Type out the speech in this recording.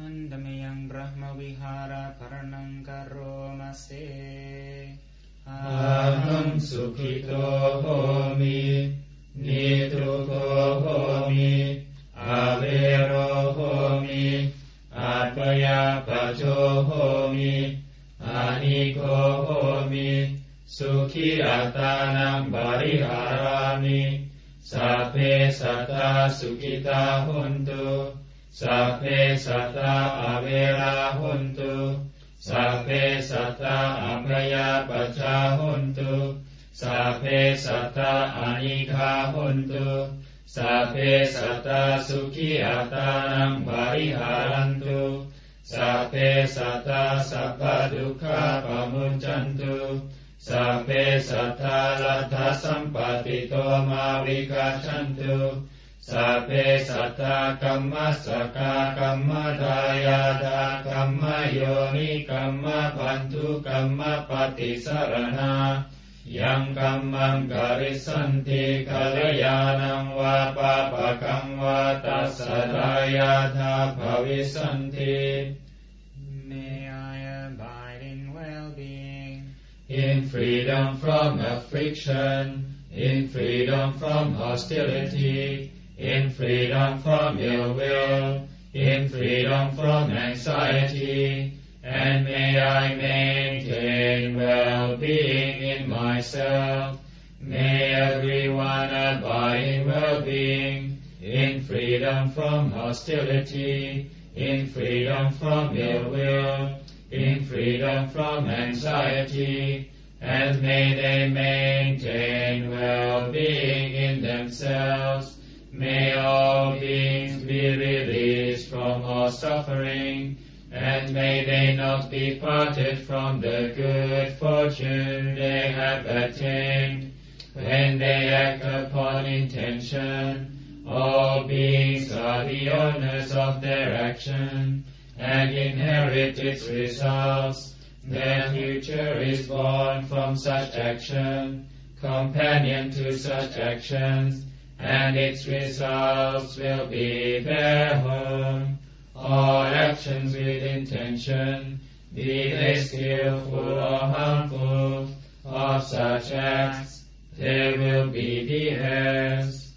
Handamiyang Brahma Vihara Paranang Karo Mase. Aham Sukhito Homi Nitruko Homi Avero Homi Atmaya Pajo Homi Aniko Homi Sukhiratana Bariharami Sape Sata Sukhita Huntu sape sata avera huntu, สัพเพสัตตาอัมพยาปัจจาหุนตุ สัพเพสัตตาอานิคาหุนตุ สัพเพสัตตาสุขีอัตานังบริหารันตุสัพเพสัตตาสัพพดุขาปมุจจันตุสัพเพสัตตาลัทธสัมปติโตมาวิกาชันตุ สัพเพสัตตากัมมัสกากัมมทายาทากัมมโยนิกัมมปันทุกัมมปฏิสรณายังกัมมังกริสันติกัลยาณังวาปะปะกังวาตัสสะทายาทาภวิสันติ May I abide in well-being in freedom from affliction, in freedom from hostility, in freedom from ill will, in freedom from anxiety, and may I maintain well-being in myself. May everyone abide in well-being, in freedom from hostility, in freedom from ill will, in freedom from anxiety, and may they maintain well-being in themselves. May all beings be released from all suffering, and may they not be parted from the good fortune they have attained. When they act upon intention, all beings are the owners of their action, and inherit its results. Their future is born from such action, companion to such actions, and its results will be their home. All actions with intention, be they skillful or harmful, of such acts they will be the heirs.